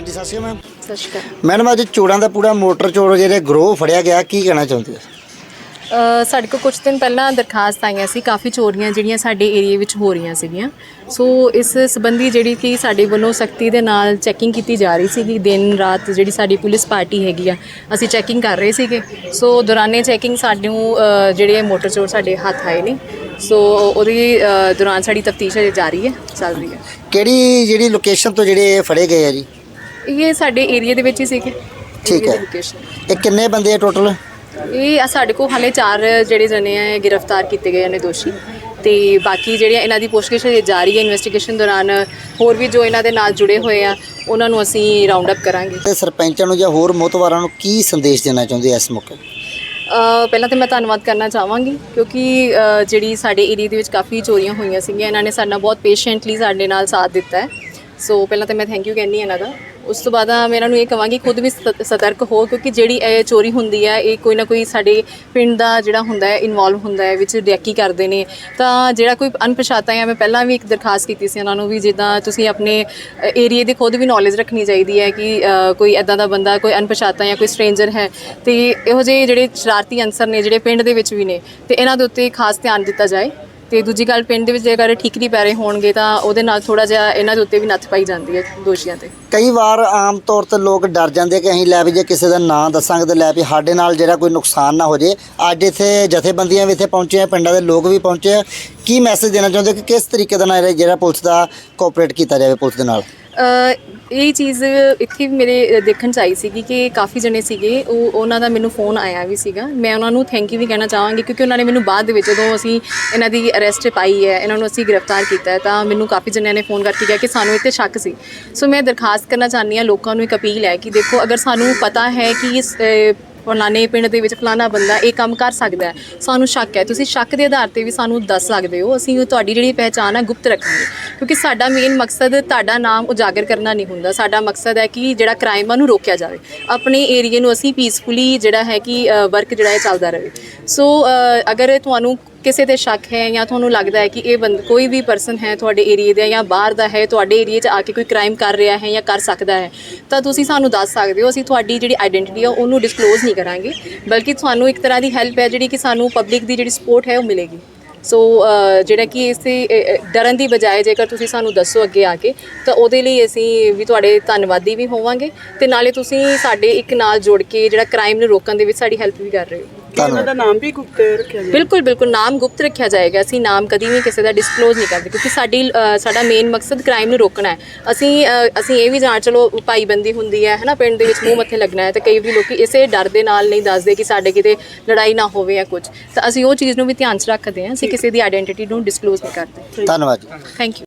ਹਾਂਜੀ ਸਤਿ ਸ਼੍ਰੀ ਅਕਾਲ ਮੈਮ। ਸਤਿ ਸ਼੍ਰੀ ਅਕਾਲ। ਮੈਡਮ ਅੱਜ ਚੋਰਾਂ ਦਾ ਪੂਰਾ ਮੋਟਰ ਚੋਰ ਜਿਹੜੇ ਗਰੋਹ ਫੜਿਆ ਗਿਆ ਕੀ ਕਹਿਣਾ ਚਾਹੁੰਦੇ ਹੋ? ਅ, ਸਾਡੇ ਕੋਲ ਕੁਝ ਦਿਨ ਪਹਿਲਾਂ ਦਰਖਾਸਤ ਆਈਆਂ ਸੀ ਕਾਫੀ ਚੋਰੀਆਂ ਜਿਹੜੀਆਂ ਸਾਡੇ ਏਰੀਆ ਵਿੱਚ ਹੋ ਰਹੀਆਂ ਸੀਗੀਆਂ। ਸੋ ਇਸ ਸੰਬੰਧੀ ਜਿਹੜੀ ਕਿ ਸਾਡੇ ਵੱਲੋਂ ਸਖਤੀ ਦੇ ਨਾਲ ਚੈਕਿੰਗ ਕੀਤੀ ਜਾ ਰਹੀ ਸੀਗੀ। ਦਿਨ ਰਾਤ ਜਿਹੜੀ ਸਾਡੀ ਪੁਲਿਸ ਪਾਰਟੀ ਹੈਗੀ ਆ ਅਸੀਂ ਚੈਕਿੰਗ ਕਰ ਰਹੇ ਸੀਗੇ। ਸੋ ਦੌਰਾਨੇ ਚੈਕਿੰਗ ਸਾਨੂੰ ਅ, ਜਿਹੜੇ ਮੋਟਰ ਚੋਰ ਸਾਡੇ ਹੱਥ ਆਏ ਨੇ। ਸੋ ਉਹਦੀ ਅ, ਦੌਰਾਨ ਸਾਡੀ ਤਫਤੀਸ਼ ਜਾਰੀ ਹੈ ਚੱਲ ਰਹੀ ਹੈ। ਕਿਹੜੀ ਜਿਹੜੀ ਲੋਕੇਸ਼ਨ ਤੋਂ ਜਿਹੜੇ ਇਹ ਫੜੇ ਗਏ ਆ ਜੀ? ਇਹ ਸਾਡੇ ਏਰੀਆ ਦੇ ਵਿੱਚ ਹੀ ਸੀਗੇ। ਠੀਕ ਹੈ। ਇਹ ਕਿੰਨੇ ਬੰਦੇ ਆ ਟੋਟਲ ਇਹ ਸਾਡੇ ਕੋਲ ਹਾਲੇ ਚਾਰ ਜਿਹੜੇ ਜਣੇ ਆ ਗ੍ਰਿਫਤਾਰ ਕੀਤੇ ਗਏ ਨੇ ਦੋਸ਼ੀ। ਤੇ ਬਾਕੀ ਜਿਹੜੀਆਂ ਇਹਨਾਂ ਦੀ ਪੁੱਛਗਿੱਛ ਜਾਰੀ ਹੈ ਇਨਵੈਸਟੀਗੇਸ਼ਨ ਦੌਰਾਨ ਹੋਰ ਵੀ ਜੋ ਇਹਨਾਂ ਦੇ ਨਾਲ ਜੁੜੇ ਹੋਏ ਆ ਉਹਨਾਂ ਨੂੰ ਅਸੀਂ ਰਾਉਂਡ ਅਪ ਕਰਾਂਗੇ। ਤੇ ਸਰਪੰਚਾਂ ਨੂੰ ਜਾਂ ਹੋਰ ਮੋਤਵਾਰਾਂ ਨੂੰ ਕੀ ਸੰਦੇਸ਼ ਦੇਣਾ ਚਾਹੁੰਦੇ ਇਸ ਮੌਕੇ? ਪਹਿਲਾਂ ਤਾਂ ਮੈਂ ਧੰਨਵਾਦ ਕਰਨਾ ਚਾਹਾਂਗੀ ਕਿਉਂਕਿ ਜਿਹੜੀ ਸਾਡੇ ਏਰੀਆ ਦੇ ਵਿੱਚ ਕਾਫੀ ਚੋਰੀਆਂ ਹੋਈਆਂ ਸੀਗੀਆਂ ਇਹਨਾਂ ਨੇ ਸਾਡੇ ਬਹੁਤ ਪੇਸ਼ੈਂਟਲੀ ਸਾਡੇ ਨਾਲ ਸਾਥ ਦਿੱਤਾ ਹੈ। ਸੋ ਪਹਿਲਾਂ ਤਾਂ ਮੈਂ ਥੈਂਕ ਯੂ ਕਹਿੰਦੀ ਹਾਂ ਇਹਨਾਂ ਦਾ। ਉਸ ਤੋਂ ਬਾਅਦ ਮੈਂ ਇਹਨਾਂ ਨੂੰ ਇਹ ਕਹਾਂਗੀ ਖੁਦ ਵੀ ਸਤ- ਸਤਰਕ ਹੋ ਕਿਉਂਕਿ ਜਿਹੜੀ ਇਹ ਚੋਰੀ ਹੁੰਦੀ ਹੈ ਇਹ ਕੋਈ ਨਾ ਕੋਈ ਸਾਡੇ ਪਿੰਡ ਦਾ ਜਿਹੜਾ ਹੁੰਦਾ ਹੈ ਇਨਵੋਲਵ ਹੁੰਦਾ ਹੈ ਵਿੱਚ ਡੈਕੀ ਕਰਦੇ ਨੇ। ਤਾਂ ਜਿਹੜਾ ਕੋਈ ਅਣਪਛਾਤਾ ਹੈ ਮੈਂ ਪਹਿਲਾਂ ਵੀ ਇੱਕ ਦਰਖਾਸਤ ਕੀਤੀ ਸੀ ਉਹਨਾਂ ਨੂੰ ਵੀ ਜਿੱਦਾਂ ਤੁਸੀਂ ਆਪਣੇ ਏਰੀਏ ਦੀ ਖੁਦ ਵੀ ਨੌਲੇਜ ਰੱਖਣੀ ਚਾਹੀਦੀ ਹੈ ਕਿ ਅ, ਕੋਈ ਐਦਾਂ ਦਾ ਬੰਦਾ ਕੋਈ ਅਣਪਛਾਤਾ ਜਾਂ ਕੋਈ ਸਟ੍ਰੇਂਜਰ ਹੈ। ਤੇ ਇਹੋ ਜਿਹੇ ਜਿਹੜੇ ਸ਼ਰਾਰਤੀ ਅਨਸਰ ਨੇ ਜਿਹੜੇ ਪਿੰਡ ਦੇ ਵਿੱਚ ਵੀ ਨੇ ਤੇ ਇਹਨਾਂ ਦੇ ਉੱਤੇ ਖਾਸ ਧਿਆਨ ਦਿੱਤਾ ਜਾਏ। ਤੇ ਦੂਜੀ ਗੱਲ ਪਿੰਡ ਦੇ ਵਿੱਚ ਜੇਕਰ ਠੀਕ ਨਹੀਂ ਪੈ ਹੋਣਗੇ ਤਾਂ ਉਹਦੇ ਨਾਲ ਥੋੜਾ ਜਿਹਾ ਇਹਨਾਂ ਦੇ ਉੱਤੇ ਵੀ ਨੱਥ ਪਾਈ ਜਾਂਦੀ ਹੈ ਦੋਸ਼ੀਆਂ ਤੇ। ਕਈ ਵਾਰ ਆਮ ਤੌਰ ਤੇ ਲੋਕ ਡਰ ਜਾਂਦੇ ਕਿ ਅਸੀਂ ਲੈ ਵੀ ਜੇ ਕਿਸੇ ਦਾ ਨਾਂ ਦੱਸਾਂਗੇ ਤਾਂ ਲੈ ਵੀ ਸਾਡੇ ਨਾਲ ਜਿਹੜਾ ਕੋਈ ਨੁਕਸਾਨ ਨਾ ਹੋ ਜੇ। ਅੱਜ ਇੱਥੇ ਜਥੇਬੰਦੀਆਂ ਵੀ ਇੱਥੇ ਪਹੁੰਚੇ ਆ, ਪਿੰਡਾਂ ਦੇ ਲੋਕ ਵੀ ਪਹੁੰਚੇ ਆ। ਕੀ ਮੈਸੇਜ ਦੇਣਾ ਚਾਹੁੰਦੇ ਕਿ ਕਿਸ ਤਰੀਕੇ ਦੇ ਨਾਲ ਇਹ ਜਿਹੜਾ ਪੁਲਿਸ ਦਾ ਕੋਆਪਰੇਟ ਕੀਤਾ ਜਾਵੇ ਪੁਲਿਸ ਦੇ ਨਾਲ? ਇਹ ਚੀਜ਼ ਇੱਥੇ ਵੀ ਮੇਰੇ ਦੇਖਣ ਚ ਆਈ ਸੀਗੀ ਕਿ ਕਾਫੀ ਜਣੇ ਸੀਗੇ, ਉਹ, ਉਹਨਾਂ ਦਾ ਮੈਨੂੰ ਫੋਨ ਆਇਆ ਵੀ ਸੀਗਾ। ਮੈਂ ਉਹਨਾਂ ਨੂੰ ਥੈਂਕ ਯੂ ਵੀ ਕਹਿਣਾ ਚਾਹਾਂਗੀ ਕਿਉਂਕਿ ਉਹਨਾਂ ਨੇ ਮੈਨੂੰ ਬਾਅਦ ਦੇ ਵਿੱਚ ਜਦੋਂ ਅਸੀਂ ਇਹਨਾਂ ਦੀ ਅਰੈਸਟ ਪਾਈ ਹੈ, ਇਹਨਾਂ ਨੂੰ ਅਸੀਂ ਗ੍ਰਿਫਤਾਰ ਕੀਤਾ ਹੈ, ਤਾਂ ਮੈਨੂੰ ਕਾਫੀ ਜਣਿਆਂ ਨੇ ਫੋਨ ਕਰਕੇ ਕਿਹਾ ਕਿ ਸਾਨੂੰ ਇੱਥੇ ਸ਼ੱਕ ਸੀ। ਸੋ ਮੈਂ ਦਰਖਾਸਤ ਕਰਨਾ ਚਾਹੁੰਦੀ ਹਾਂ, ਲੋਕਾਂ ਨੂੰ ਇੱਕ ਅਪੀਲ ਹੈ ਕਿ ਦੇਖੋ, ਅਗਰ ਸਾਨੂੰ ਪਤਾ ਹੈ ਕਿ ਇਸ ਫਲਾਣੇ ਪਿੰਡ ਦੇ ਵਿੱਚ ਫਲਾਣਾ ਬੰਦਾ ਇਹ ਕੰਮ ਕਰ ਸਕਦਾ ਹੈ। ਸਾਨੂੰ ਸ਼ੱਕ ਹੈ। ਤੁਸੀਂ ਸ਼ੱਕ ਦੇ ਆਧਾਰ ਤੇ ਵੀ ਸਾਨੂੰ ਦੱਸ ਸਕਦੇ ਹੋ। ਅਸੀਂ ਤੁਹਾਡੀ ਜਿਹੜੀ ਪਹਿਚਾਣ ਹੈ ਗੁਪਤ ਰੱਖਾਂਗੇ। ਕਿਉਂਕਿ ਸਾਡਾ ਮੇਨ ਮਕਸਦ ਤੁਹਾਡਾ ਨਾਮ ਉਜਾਗਰ ਕਰਨਾ ਨਹੀਂ ਹੁੰਦਾ। ਸਾਡਾ ਮਕਸਦ ਹੈ ਕਿ ਜਿਹੜਾ ਕ੍ਰਾਈਮ ਆ ਨੂੰ ਰੋਕਿਆ ਜਾਵੇ। ਆਪਣੇ ਏਰੀਏ ਨੂੰ ਅਸੀਂ ਪੀਸਫੁਲੀ ਜਿਹੜਾ ਹੈ ਕਿ ਵਰਕ ਜਿਹੜਾ ਹੈ, ਚੱਲਦਾ ਰਹੇ। ਸੋ ਅਗਰ ਤੁਹਾਨੂੰ ਕਿਸੇ ਤੇ ਸ਼ੱਕ ਹੈ ਜਾਂ ਤੁਹਾਨੂੰ ਲੱਗਦਾ ਹੈ ਕਿ ਇਹ ਬੰਦ ਕੋਈ ਵੀ ਪਰਸਨ ਹੈ ਤੁਹਾਡੇ ਏਰੀਏ ਦਾ ਜਾਂ ਬਾਹਰ ਦਾ ਹੈ, ਤੁਹਾਡੇ ਏਰੀਏ 'ਚ ਆ ਕੇ ਕੋਈ ਕ੍ਰਾਈਮ ਕਰ ਰਿਹਾ ਹੈ ਜਾਂ ਕਰ ਸਕਦਾ ਹੈ, ਤਾਂ ਤੁਸੀਂ ਸਾਨੂੰ ਦੱਸ ਸਕਦੇ ਹੋ, ਅਸੀਂ ਤੁਹਾਡੀ ਜਿਹੜੀ ਆਇਡੈਂਟੀਟੀ ਆ ਉਹਨੂੰ ਡਿਸਕਲੋਜ਼ ਨਹੀਂ ਕਰਾਂਗੇ, ਬਲਕਿ ਤੁਹਾਨੂੰ ਇੱਕ ਤਰ੍ਹਾਂ ਦੀ ਹੈਲਪ ਹੈ ਜਿਹੜੀ ਕਿ ਸਾਨੂੰ ਪਬਲਿਕ ਦੀ ਜਿਹੜੀ ਸਪੋਰਟ ਹੈ ਉਹ ਮਿਲੇਗੀ। ਸੋ ਜਿਹੜਾ ਕਿ ਇਸੇ ਡਰਨ ਦੀ ਬਜਾਏ ਜੇਕਰ ਤੁਸੀਂ ਸਾਨੂੰ ਦੱਸੋ ਅੱਗੇ ਆ ਕੇ, ਤਾਂ ਉਹਦੇ ਲਈ ਅਸੀਂ ਵੀ ਤੁਹਾਡੇ ਧੰਨਵਾਦੀ ਵੀ ਹੋਵਾਂਗੇ, ਤੇ ਨਾਲੇ ਤੁਸੀਂ ਸਾਡੇ ਇੱਕ ਨਾਲ ਜੁੜ ਕੇ ਜਿਹੜਾ ਕ੍ਰਾਈਮ ਨੂੰ ਰੋਕਣ ਦੇ ਵਿੱਚ ਸਾਡੀ ਹੈਲਪ ਵੀ ਕਰ ਰਹੇ ਹੋ। ਉਹਨਾਂ ਦਾ ਨਾਮ ਵੀ ਗੁਪਤ ਰੱਖਿਆ ਬਿਲਕੁਲ ਬਿਲਕੁਲ ਨਾਮ ਗੁਪਤ ਰੱਖਿਆ ਜਾਏਗਾ। ਅਸੀਂ ਨਾਮ ਕਦੀ ਵੀ ਕਿਸੇ ਦਾ ਡਿਸਕਲੋਜ਼ ਨਹੀਂ ਕਰਦੇ ਕਿਉਂਕਿ ਸਾਡੀ ਸਾਡਾ ਮੇਨ ਮਕਸਦ ਕ੍ਰਾਈਮ ਨੂੰ ਰੋਕਣਾ ਹੈ। ਅਸੀਂ ਅਸੀਂ ਇਹ ਵੀ ਜਾਣ ਚਲੋ ਭਾਈਬੰਦੀ ਹੁੰਦੀ ਹੈ ਹੈਨਾ ਪਿੰਡ ਦੇ ਵਿੱਚ ਮੂੰਹ ਮੱਥੇ ਲੱਗਣਾ ਹੈ ਤੇ ਕਈ ਵੀ ਲੋਕੀ ਇਸੇ ਡਰ ਦੇ ਨਾਲ ਨਹੀਂ ਦੱਸਦੇ ਕਿ ਸਾਡੇ ਕਿਤੇ ਲੜਾਈ ਨਾ ਹੋਵੇ ਜਾਂ ਕੁਝ ਤਾਂ ਅਸੀਂ ਉਹ ਚੀਜ਼ ਨੂੰ ਵੀ ਧਿਆਨ 'ਚ ਰੱਖਦੇ ਹਾਂ ਅਸੀਂ ਕਿਸੇ ਦੀ ਆਇਡੈਂਟੀਟੀ ਨੂੰ ਡਿਸਕਲੋਜ਼ ਨਹੀਂ ਕਰਦੇ। ਧੰਨਵਾਦ ਥੈਂਕ ਯੂ